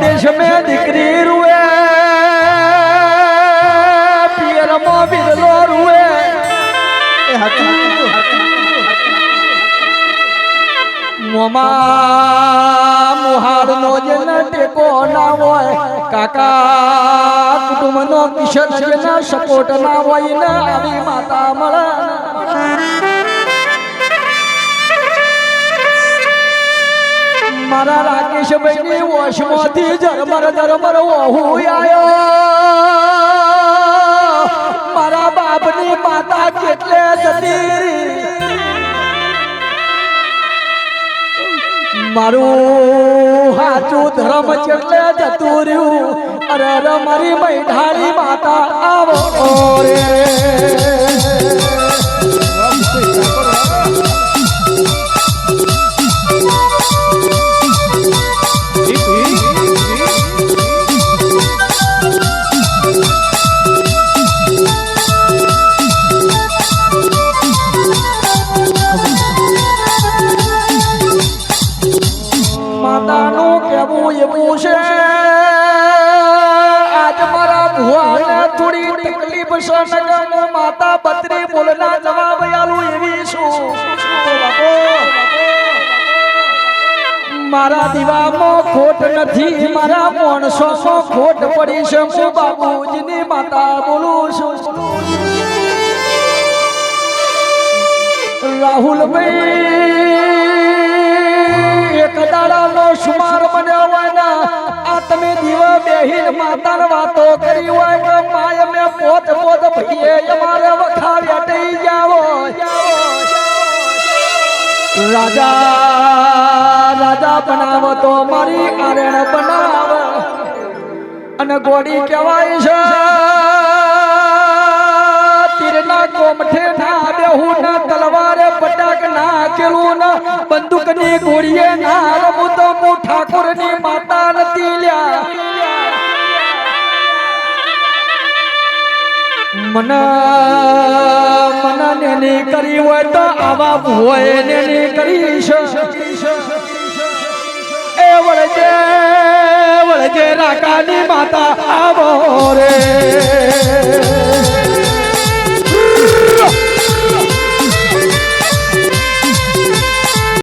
देश में दिकरी रुए पियर मो बिजलो रुए मोमा मुहार नो जन टेको ना वोए काका कुटुम्बनों नो किशोर जन सपोर्ट ना होय ना अभी माता मळा મારા રાકેશભાઈની વોશમાંથી ઝરમર જરમર ઓહુ આયો મારા બાપની માતા કેટલે જતી. મારું હાચું ધર્મ ચેટલે જતું રહ્યું અરે મારી મૈઠાળી આજ મારા ભુવાને થોડી તકલીફ છે માતા પત્રી બોલના જવાબ આલું એવી છું મારા દીવામાં ખોટ નથી મારા માણસો ખોટ પડી છે હું બાબુજીની માતા બોલું છું. રાહુલભાઈ દાડાનો સુમાર બન્યો હોય આ દીવા બેહીન માતાને વાતો કરી હોય માય મે પોત પોત ભઈએ અમારે વખા વેટઈ જાવો રાજા રાજા બનાવો તો મારી આરેણ બનાવ. અને ગોડી કહેવાય છે, તીરના કોમઠે ના બેહુ ના તલવારે પટાક ના કેલું ના બંદૂકની ગોળીએ ના રમું તો હું માતા નથી લ્યા મના મને નેની કરી હોય તો આવા ભોય નેની કરી એ વળજે વળજે રાકાની માતા આવો રે